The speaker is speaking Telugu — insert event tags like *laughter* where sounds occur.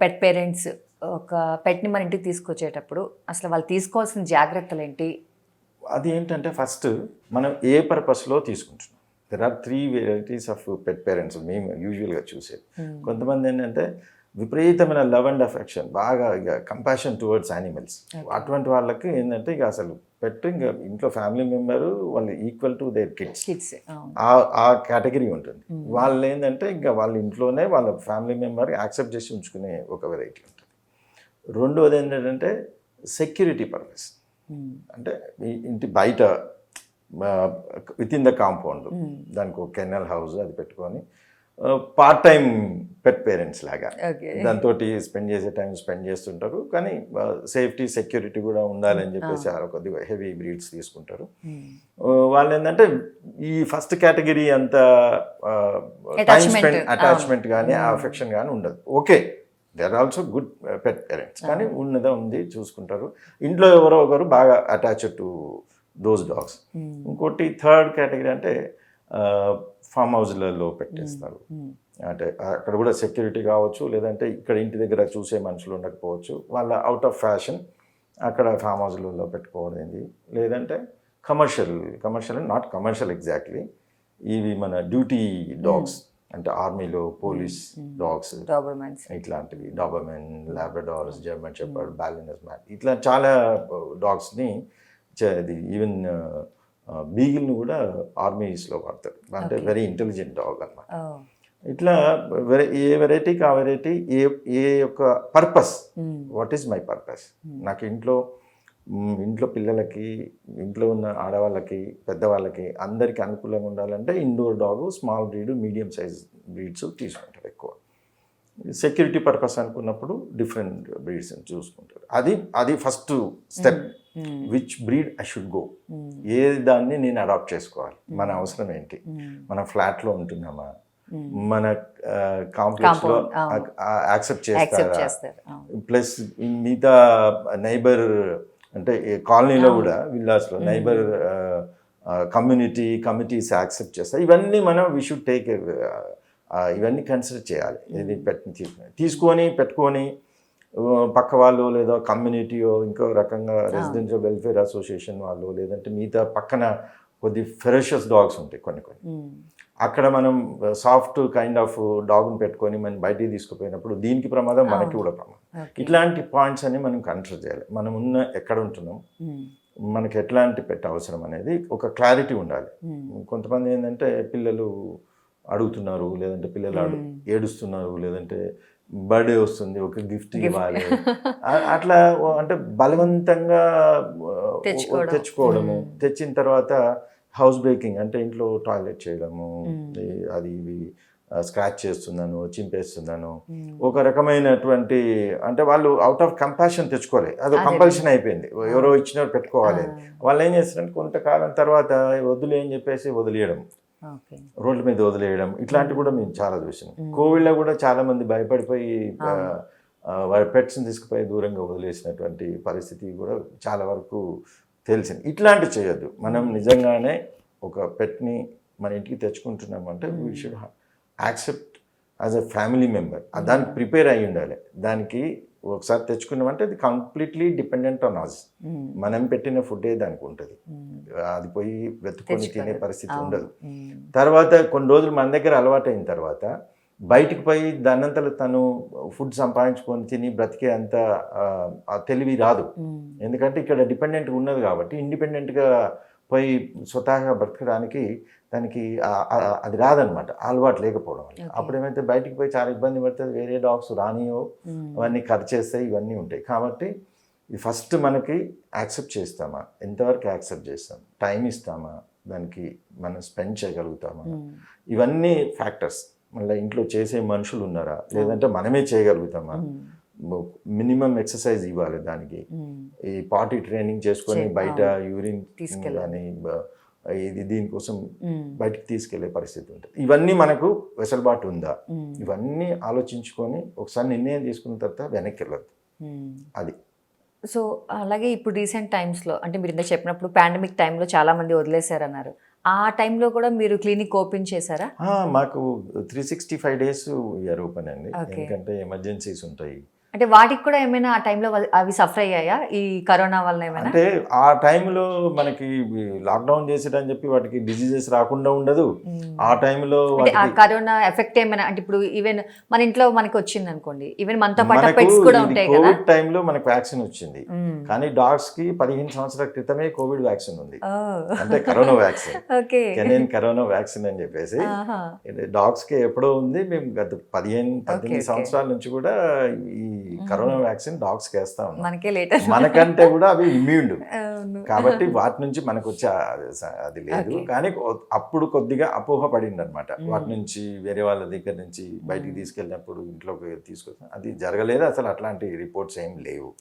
పెట్ పేరెంట్స్ ఒక పెట్ని మన ఇంటికి తీసుకొచ్చేటప్పుడు అసలు వాళ్ళు తీసుకోవాల్సిన జాగ్రత్తలు ఏంటి? అది ఏంటంటే ఫస్ట్ మనం ఏ పర్పస్లో తీసుకుంటున్నాం? There are three varieties of pet parents మేము యూజువల్గా చూసేది. కొంతమంది ఏంటంటే విపరీతమైన లవ్ అండ్ అఫెక్షన్ బాగా ఇక కంపాషన్ టువర్డ్స్ యానిమల్స్ అటువంటి వాళ్ళకి ఏంటంటే ఇక అసలు పెట్ ఇంకా ఇంట్లో ఫ్యామిలీ మెంబరు వాళ్ళు equal to their kids. Kids ఆ ఆ కేటగిరీ ఉంటుంది. వాళ్ళు ఏంటంటే ఇంకా వాళ్ళ ఇంట్లోనే వాళ్ళ ఫ్యామిలీ మెంబర్ యాక్సెప్ట్ చేసి ఉంచుకునే ఒక వెరైటీ ఉంటుంది. రెండవది ఏంటంటే సెక్యూరిటీ పర్పస్. అంటే ఇంటి బయట విత్ ఇన్ ద కాంపౌండ్. దానికి ఒక కెన్నల్ హౌస్ అది పెట్టుకొని పార్ట్ టైం పెట్ పేరెంట్స్ లాగా. దాంతో స్పెండ్ చేసే టైం స్పెండ్ చేస్తుంటారు. కానీ సేఫ్టీ సెక్యూరిటీ కూడా ఉండాలని చెప్పేసి కొద్దిగా హెవీ బ్రీడ్స్ తీసుకుంటారు. ఆ, వాళ్ళు ఏంటంటే ఈ ఫస్ట్ కేటగిరీ అంత టైం స్పెండ్. అటాచ్మెంట్ కానీ అఫెక్షన్ కానీ ఉండదు. Okay they are also good pet parents కానీ ఉన్నదా ఉంది చూసుకుంటారు. ఇంట్లో ఎవరో ఒకరు బాగా అటాచ్డ్ టు దోస్ డాగ్స్ ఇంకోటి థర్డ్ కేటగిరీ అంటే ఫామ్ హౌస్లలో పెట్టేస్తారు. అంటే అక్కడ కూడా సెక్యూరిటీ కావచ్చు లేదంటే ఇక్కడ ఇంటి దగ్గర చూసే మనుషులు ఉండకపోవచ్చు. వాళ్ళ అవుట్ ఆఫ్ ఫ్యాషన్ అక్కడ ఫామ్ హౌస్లలో పెట్టుకోవడం ఏంది? లేదంటే commercial commercial not commercial exactly ఇవి మన డ్యూటీ డాగ్స్ అంటే ఆర్మీలో పోలీస్ డాగ్స్ ఇట్లాంటివి. డాబర్మెన్ లాబ్రడార్స్ జర్మన్ షెపర్డ్ బ్యాలినస్ మ్యాన్ ఇట్లా చాలా డాగ్స్ని ఈవెన్ బీగిల్ని కూడా ఆర్మీస్లో వాడతారు. అంటే వెరీ ఇంటెలిజెంట్ డాగ్ అన్నమాట. ఇట్లా వెరై ఏ వెరైటీకి ఆ వెరైటీ ఏ ఏ యొక్క purpose what is my purpose నాకు ఇంట్లో ఇంట్లో పిల్లలకి ఇంట్లో ఉన్న ఆడవాళ్ళకి పెద్దవాళ్ళకి అందరికీ అనుకూలంగా ఉండాలంటే indoor dog small breed medium size breeds తీసుకుంటారు ఎక్కువ. సెక్యూరిటీ పర్పస్ అనుకున్నప్పుడు డిఫరెంట్ బ్రీడ్స్ చూసుకుంటారు. అది అది first step which breed I should go ఏ దాన్ని నేను అడాప్ట్ చేసుకోవాలి. మన అవసరం ఏంటి? మన ఫ్లాట్లో ఉంటున్నామా? మన కాంప్లెక్స్లో Compound, అవును. యాక్సెప్ట్ చేస్తారా? ప్లస్ మిగతా నైబర్ అంటే కాలనీలో కూడా విల్లాస్లో నైబర్ కమ్యూనిటీ కమిటీస్ యాక్సెప్ట్ చేస్తారు ఇవన్నీ మనం వీ షుడ్ టేక్ ఇవన్నీ కన్సిడర్ చేయాలి. ఇది పెట్టి తీసుకొని పెట్టుకొని పక్క వాళ్ళు లేదా కమ్యూనిటీయో ఇంకో రకంగా రెసిడెన్షియల్ వెల్ఫేర్ అసోసియేషన్ వాళ్ళు లేదంటే మిగతా పక్కన కొద్ది ఫెరోషియస్ డాగ్స్ ఉంటాయి కొన్ని కొన్ని. అక్కడ మనం సాఫ్ట్ కైండ్ ఆఫ్ డాగ్ని పెట్టుకొని మనం బయటికి తీసుకుపోయినప్పుడు దీనికి ప్రమాదం మనకి కూడా ప్రమాదం. ఇట్లాంటి పాయింట్స్ అన్ని మనం కన్సిడర్ చేయాలి. మనం ఉన్న ఎక్కడ ఉంటున్నాం? మనకి ఎట్లాంటి పెట్ అవసరం అనేది ఒక క్లారిటీ ఉండాలి. కొంతమంది ఏంటంటే పిల్లలు అడుగుతున్నారు లేదంటే పిల్లలు ఏడుస్తున్నారు లేదంటే బర్త్డే వస్తుంది ఒక గిఫ్ట్ ఇవ్వాలి. అట్లా అంటే బలవంతంగా. తెచ్చుకోవడము. తెచ్చిన తర్వాత హౌస్ బ్రేకింగ్ అంటే ఇంట్లో టాయిలెట్ చేయడము అది ఇవి స్క్రాచ్ చేస్తున్నాను చింపేస్తున్నాను. ఒక రకమైనటువంటి అంటే వాళ్ళు అవుట్ ఆఫ్ కంపాషన్ తెచ్చుకోవాలి అది. కంపల్షన్ అయిపోయింది. ఎవరో ఇచ్చినట్టు పెట్టుకోవాలి. వాళ్ళు ఏం చేస్తారంటే కొంతకాలం తర్వాత వదిలే అని చెప్పేసి వదిలేయడం. రోడ్ల మీద వదిలేయడం ఇట్లాంటివి కూడా మేము చాలా చూసాం. కోవిడ్లో కూడా చాలా మంది భయపడిపోయి వారి పెట్స్ని తీసుకుపోయి దూరంగా వదిలేసినటువంటి పరిస్థితి కూడా చాలా వరకు తెలిసింది. ఇట్లాంటివి చేయొద్దు. మనం నిజంగానే ఒక పెట్ని మన ఇంటికి తెచ్చుకుంటున్నామంటే we should accept as a family member దానికి ప్రిపేర్ అయి ఉండాలి దానికి ఒకసారి తెచ్చుకున్నామంటే అది కంప్లీట్లీ డిపెండెంట్ ఆన్ అస్ మనం పెట్టిన ఫుడ్డే దానికి ఉంటుంది అది పోయి వెతుకొని తినే. పరిస్థితి ఉండదు. తర్వాత కొన్ని రోజులు మన దగ్గర అలవాటు అయిన తర్వాత బయటికి పోయి దానంతలో తను ఫుడ్ సంపాదించుకొని తిని బ్రతికే అంత తెలివి రాదు. ఎందుకంటే ఇక్కడ డిపెండెంట్గా ఉన్నది కాబట్టి ఇండిపెండెంట్గా పోయి స్వతహాగా బ్రతకడానికి దానికి అది రాదనమాట. అలవాటు లేకపోవడం వల్ల. అప్పుడు ఏమైతే బయటికి పోయి చాలా ఇబ్బంది పడుతుంది వేరే డాగ్స్ రానియో అవన్నీ ఖర్చు చేస్తాయి ఇవన్నీ ఉంటాయి. కాబట్టి ఇది ఫస్ట్ మనకి యాక్సెప్ట్ చేస్తామా? ఎంతవరకు యాక్సెప్ట్ చేస్తాం? టైం ఇస్తామా? దానికి మనం స్పెండ్ చేయగలుగుతామా? ఇవన్నీ ఫ్యాక్టర్స్. మళ్ళీ ఇంట్లో చేసే మనుషులు ఉన్నారా? లేదంటే మనమే చేయగలుగుతామా? మినిమం ఎక్సర్సైజ్ ఇవ్వాలి దానికి. ఈ పార్టీ ట్రైనింగ్ చేసుకొని బయట యూరిన్. కానీ ఇది దీనికోసం బయటికి తీసుకెళ్ళే పరిస్థితి ఉంటుంది. ఇవన్నీ మనకు వెసులుబాటు ఉందా? ఇవన్నీ ఆలోచించుకొని ఒకసారి నిర్ణయం తీసుకున్న తర్వాత వెనక్కి వెళ్ళద్దు. అది. సో అలాగే ఇప్పుడు రీసెంట్ టైమ్స్లో అంటే మీరు ఇంత చెప్పినప్పుడు పాండమిక్ టైంలో చాలా మంది వదిలేశారన్నారు. ఆ టైంలో కూడా మీరు క్లినిక్ ఓపెన్ చేశారా? మాకు three sixty five days year open అండి. ఎందుకంటే ఎమర్జెన్సీస్ ఉంటాయి. అంటే వాటికి కూడా ఏమైనా ఆ టైంలో అవి సఫర్ అయ్యాయా ఈ కరోనా వల్ల ఏమైనా అంటే ఆ టైంలో మనకి లాక్డౌన్ చేసేటని చెప్పి వాటికి డిజీజెస్ రాకుండా ఉండదు. ఆ టైంలో కరోనా ఎఫెక్ట్ ఏమైనా అంటే ఇప్పుడు ఈవెన్ మన ఇంట్లో మనకి వచ్చింది అనుకోండి ఈవెన్ మనతో పాటు పెట్స్ కూడా ఉంటాయి కదా కోవిడ్ టైంలో మనకు వ్యాక్సిన్ వచ్చింది. కానీ డాగ్స్కి పదిహేను సంవత్సరాల క్రితమే కోవిడ్ వ్యాక్సిన్ ఉంది. అంటే corona vaccine *laughs* okay corona vaccine అని చెప్పేసి. డాగ్స్కి ఎప్పుడో ఉంది మేము గత పదిహేను పద్దెనిమిది. సంవత్సరాల నుంచి కూడా ఈ కరోనా వ్యాక్సిన్ డాగ్స్ వేస్తా ఉన్నాం. మనకంటే కూడా అవి ఇమ్యూన్డ్. అవును. కాబట్టి వాటి నుంచి మనకు వచ్చే అది లేదు. కానీ అప్పుడు కొద్దిగా అపోహ పడింది అనమాట. వాటి నుంచి వేరే వాళ్ళ దగ్గర నుంచి బయటికి తీసుకెళ్ళినప్పుడు ఇంట్లోకి తీసుకొస్తాం అది జరగలేదు అసలు అట్లాంటి రిపోర్ట్స్ ఏం లేవు.